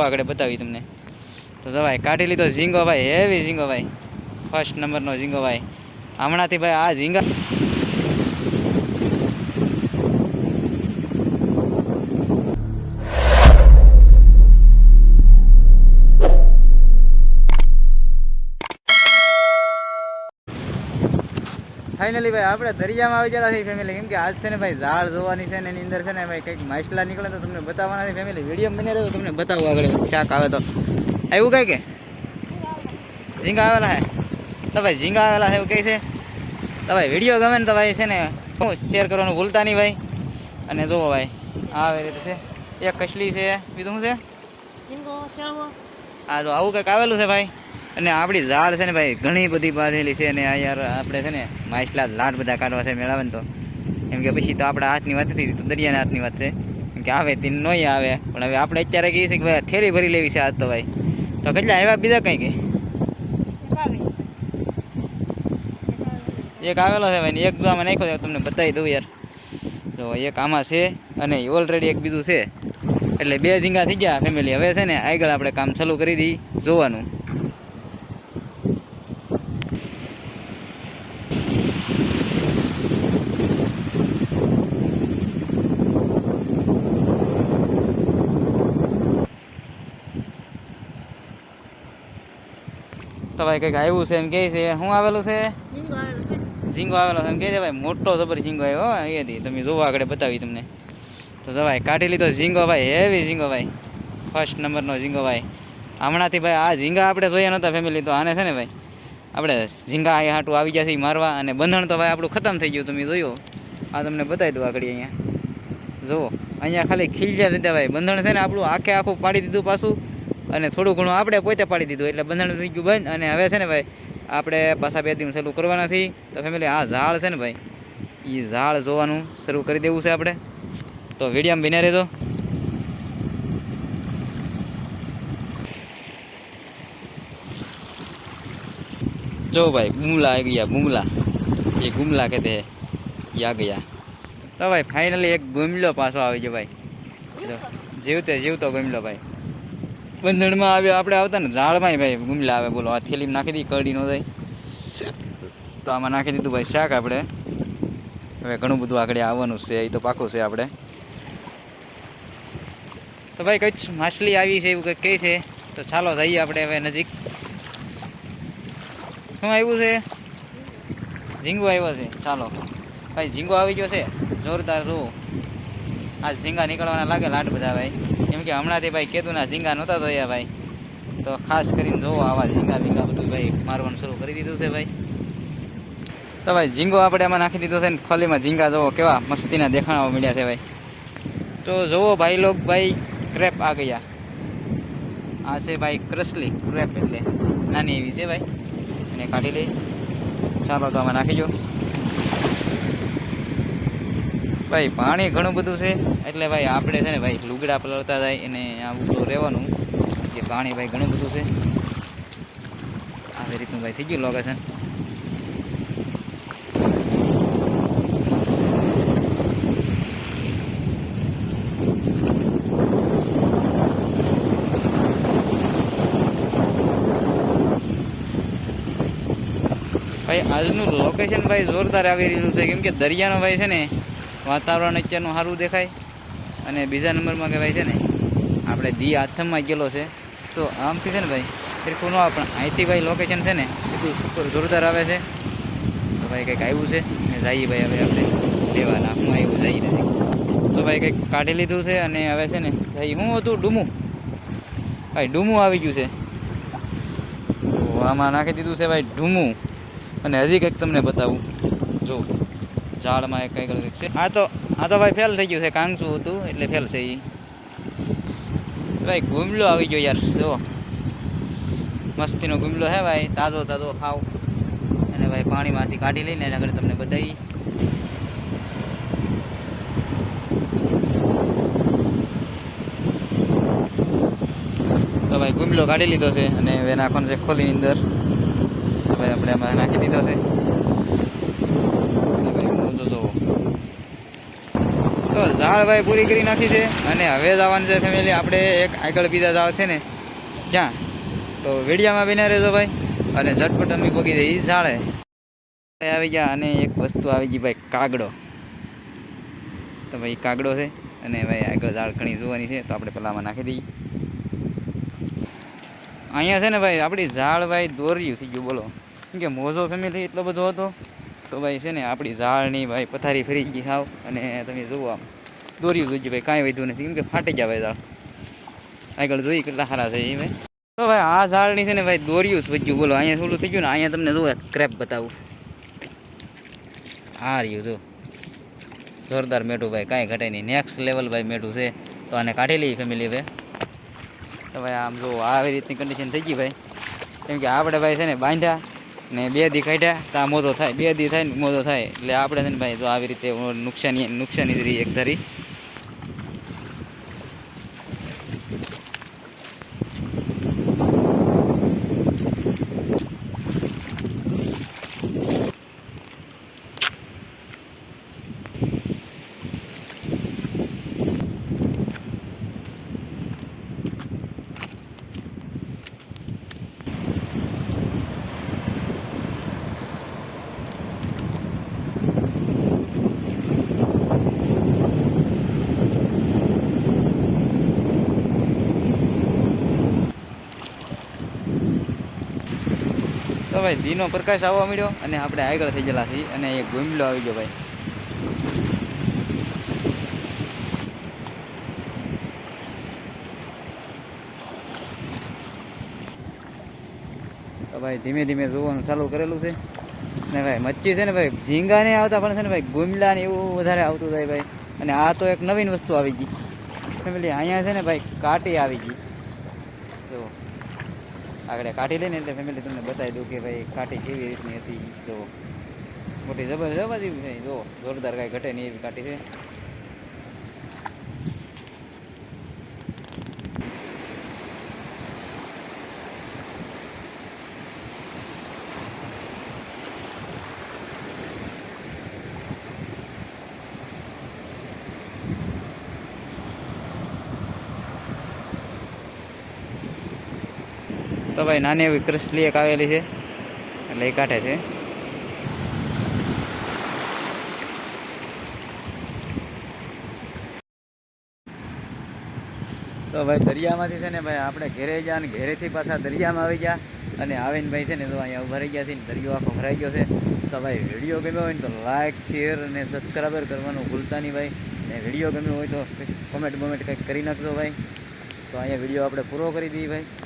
આગળ બતાવી તમને. તો ભાઈ કાઢી લીધો ઝીંગો ભાઈ હેવી ઝીંગો ભાઈ. ફર્સ્ટ નંબરનો ઝીંગો ભાઈ. હમણાંથી ભાઈ આ ઝીંગા ફાઇનલી ભાઈ આપણે દરિયામાં આવી ગયા છે ફેમિલી કેમ કે આજ છે ને ભાઈ ઝાડ જોવાની છે ને એની અંદર છે ને ભાઈ કંઈક માછલા નીકળે તો તમને બતાવવાના છે ફેમિલી વીડિયો બની રહ્યો તમને બતાવવા આગળ. ક્યાંક આવે તો. આવ્યું કઈ કે? ઝીંગા આવેલા હે. તો ભાઈ ઝીંગા આવેલા છે એવું કહે છે. તો ભાઈ વીડિયો ગમે ને તો ભાઈ છે ને હું શેર કરવાનું ભૂલતા નહીં ભાઈ. અને જુઓ ભાઈ આવે રીતે છે. એક કસલી છે. બીજું શું છે? હા આ જો આવું કંઈક આવેલું છે ભાઈ. અને આપણી ઝાડ છે ને ભાઈ, ઘણી બધી બાંધેલી છે અને આ યાર આપણે છે ને માછલા લાટ બધા કાઢવા છે મેળાવે તો. એમ કે પછી તો આપણા હાથની વાત નથી, તો દરિયાના હાથની વાત છે. કે આવે તે નહીં આવે, પણ હવે આપણે અત્યારે કહીએ છીએ કે ભાઈ થેલી ભરી લેવી છે આજ તો ભાઈ. તો કેટલા આવ્યા બીજા કંઈ કે? એક આવેલો છે ભાઈ ને એક આમાં નાખ્યો તમને બતાવી દઉં યાર. તો એક આમાં છે અને ઓલરેડી એક બીજું છે. એટલે બે ઝીંગા થઈ ગયા ફેમિલી હવે છે ને આગળ આપણે કામ ચાલુ કરી દઈએ, જોવાનું. તો ભાઈ કંઈક આવ્યું છે એમ કહે છે શું આવેલું છે? ઝીંગો આવેલો છે. એમ કહે છે ભાઈ મોટો જબર ઝીંગો આવ્યો એ અહીંયાથી તમે જોવો આગળ બતાવી તમને. તો ભાઈ કાઢી લીધો ઝીંગો ભાઈ હેવી ઝીંગો ભાઈ. ફર્સ્ટ નંબરનો ઝીંગો ભાઈ. હમણાંથી ભાઈ આ ઝીંગા આપણે જોયા નહોતા ફેમિલી તો આને છે ને ભાઈ આપણે ઝીંગા અહીંયા હાટું આવી ગયા છે મારવા અને બંધણ તો ભાઈ આપણું ખતમ થઈ ગયું તમે જોયો? આ તમને બતાવી દઉં આગળ અહીંયા. જુઓ અહીંયા ખાલી ખીલજા દીધા ભાઈ બંધણ છે ને આપણું આખે આખું પાડી દીધું પાછું. અને થોડું ઘણું આપણે પોતે પાડી દીધું એટલે બંધારણ થઈ ગયું બંધ. અને હવે છે ને ભાઈ, આપણે પાછા બે દિવસ ચાલુ કરવાના છે તો ફેમિલી આ ઝાડ છે ને ભાઈ એ ઝાડ જોવાનું શરૂ કરી દેવું છે આપણે. તો વિડીયામાં બિના રહેજો. જો ભાઈ બુમલા આવી ગયા બુમલા એ ગુમલા કહેતે હે આ ગયા. તો ભાઈ ફાઇનલી એક ગુમલો પાછો આવી ગયો ભાઈ. જીવતે જીવતો ગુમલો ભાઈ. બંધણમાં આવ્યો આપણે આવતા ને ઝાડમાં ભાઈ ગુમલા આવે, બોલો, આ થેલી નાખી દીધી કડી નો જાય તો આમાં નાખી દીધું ભાઈ શાક આપણે. હવે ઘણું બધું આગળ આવવાનું છે, એ તો પાકું છે આપણે. તો ભાઈ કચ્છ માછલી આવી છે, એવું કંઈક કહે છે. તો ચાલો જઈએ આપણે હવે નજીક. શું આવ્યું છે? ઝીંગો આવ્યો છે, ચાલો. ભાઈ, ઝીંગો આવી ગયો છે. જોરદાર જુઓ. આ ઝીંગા નીકળવાના લાગે લાટ બધા, ભાઈ. કેમ કે હમણાંથી ભાઈ કેતુના ઝીંગા નહોતા ધોયા ભાઈ. તો ખાસ કરીને જોવો આવા ઝીંગા બીંગા બધું ભાઈ મારવાનું શરૂ કરી દીધું છે ભાઈ. તો ભાઈ ઝીંગો આપણે આમાં નાખી દીધો છે ને ખોલીમાં ઝીંગા જોવો કેવા મસ્તીના દેખાણાઓ મળ્યા છે ભાઈ. તો જોવો ભાઈ લોક ભાઈ, ક્રેપ આ ગયા. આ છે ભાઈ ક્રસલી ક્રેપ એટલે. નાની એવી છે ભાઈ. એને કાઢી લઈ. ચાલો તો આમાં નાખી દો. ભાઈ, પાણી ઘણું બધું છે. એટલે ભાઈ, આપણે છે ને ભાઈ, લુગડા પલળતા જાય એને આ તો રહેવાનું. કે પાણી ભાઈ ઘણું બધું છે. આવી રીતનું ભાઈ થઈ ગયું લોકેશન ભાઈ, આજનું લોકેશન ભાઈ જોરદાર આવી રહ્યું છે. કેમ કે દરિયાનો ભાઈ છે ને વાતાવરણ અત્યારનું સારું દેખાય. અને બીજા નંબરમાં કહેવાય છે ને, આપણે દી આથમમાં ગયેલો છે. તો આમથી છે ને ભાઈ સરખું ન પણ અહીંથી ભાઈ લોકેશન છે ને, સીધું સુપર જોરદાર આવે છે. તો ભાઈ કંઈક આવ્યું છે ને જઈએ ભાઈ હવે આપણે. લેવા હું આવ્યું જઈ નથી તો ભાઈ કંઈક કાઢી લીધું છે અને હવે છે ને જઈ શું હતું ડુમું. ભાઈ ડુમું આવી ગયું છે. તો આમાં નાખી દીધું છે ભાઈ ડુમું. અને હજી કંઈક તમને બતાવું. જો. ઝાડમાં એક કંઈક કંઈક છે. આ તો આ તો ભાઈ ફેલ થઈ ગયું છે કાંગસું હતું એટલે ફેલ છે એ ભાઈ ગુમલો આવી ગયો યાર જો મસ્તીનો ગુમલો હે ભાઈ તાજો તાજો ખાવ અને ભાઈ પાણીમાંથી કાઢી લઈને એના આગળ તમને બતાવી. તો ભાઈ ગુમલો કાઢી લીધો છે અને હવે નાખવાનો છે ખોલીની અંદર. ભાઈ આપણે આમાં નાખી દીધો છે. અને ભાઈ પૂરી કરી નાખી છે અને હવે જવાનું છે ફેમિલી આપણે એક આગળ બીજા જાવ છે ને ક્યાં તો વિડીયામાં બિના રહેજો ભાઈ. અને ઝટપટ અમે પોગી જઈ ઝાડે. આવી ગયા અને એક વસ્તુ આવી ગઈ ભાઈ, કાગડો. તો ભાઈ કાગડો છે. અને ભાઈ, આગળ ઝાડ ઘણી જોવાની છે. તો આપણે પેલામાં નાખી દઈએ. અહીંયા છે ને ભાઈ, આપણી ઝાડ ભાઈ દોર્યું થઈ ગયું બોલો. કેમ કે મોજો ફેમિલી એટલો બધો હતો. તો ભાઈ છે ને, આપણી ઝાડની ભાઈ પથારી ફરી ગઈ સાવ અને તમે જુઓ આમ. દોર્યું જોઈ ભાઈ કાંઈ વધ્યું નથી. કેમ કે ફાટી જાય ઝાડ આગળ જોઈ કેટલા સારા છે એ ભાઈ. તો ભાઈ, આ ઝાડની છે ને ભાઈ દોર્યું જ બોલો, અહીંયા થોડું થઈ ગયું ને, અહીંયા તમને જોવે ક્રેપ બતાવું. આ રહ્યું, જો. જોરદાર મેઠું, ભાઈ, કાંઈ ઘટે નહીં. નેક્સ્ટ લેવલ ભાઈ મેઠું છે. તો આને કાઢી લઈએ ફેમિલી ભાઈ તો ભાઈ, આમ જો, આવી રીતની કન્ડિશન થઈ ગઈ, ભાઈ. કેમ કે આપણે ભાઈ છે ને, બાંધ્યા ને બે દી કાઢ્યા, તો આ મોદો થાય. બે દી થાય ને મોદો થાય. એટલે આપણે છે ને ભાઈ, જો આવી રીતે નુકસાની નુકસાની જ રહી એક ધારી. તો ભાઈ, દીનો પ્રકાશ આવવા મળ્યો અને આપણે આગળ થઈ ગયેલા છીએ અને એક ગુમલો આવી ગયો ભાઈ. તો ભાઈ, ધીમે ધીમે જોવાનું ચાલુ કરેલું છે. ને ભાઈ, મચ્છી છે ને ભાઈ ઝીંગા ને આવતા પણ છે ને ભાઈ ગુમલા ને એવું વધારે આવતું થાય ભાઈ. અને આ તો એક નવીન વસ્તુ આવી ગઈ. ફેમિલી અહીંયા છે ને ભાઈ, કાટી આવી ગઈ. જો. આગળ કાઢી લઈને એટલે ફેમિલી તમને બતાવી દઉં કે ભાઈ કાઠી કેવી રીતની હતી. તો મોટી જબરજસ્ત જેવી જો જોરદાર કાંઈ ઘટે નહીં એવી કાઠી છે. તો ભાઈ નાની એવી ક્રિસ્ટલી એક આવેલી છે. એટલે એ કાઢે છે. તો ભાઈ દરિયામાંથી છે ને ભાઈ આપણે ઘેરે ગયા અને ઘેરેથી પાછા દરિયામાં આવી ગયા અને આવીને ભાઈ છે ને તો અહીંયા ઊભા ગયા છે ને દરિયો આખો ભરાઈ ગયો છે. તો ભાઈ વીડિયો ગમ્યો હોય ને તો લાઇક શેર અને સબસ્ક્રાઈબર કરવાનું ભૂલતા નહીં ભાઈ. ને વીડિયો ગમ્યો હોય તો કોમેન્ટ બોમેન્ટ કંઈક કરી નાખજો ભાઈ. તો અહીંયા વીડિયો આપણે પૂરો કરી દઈએ ભાઈ.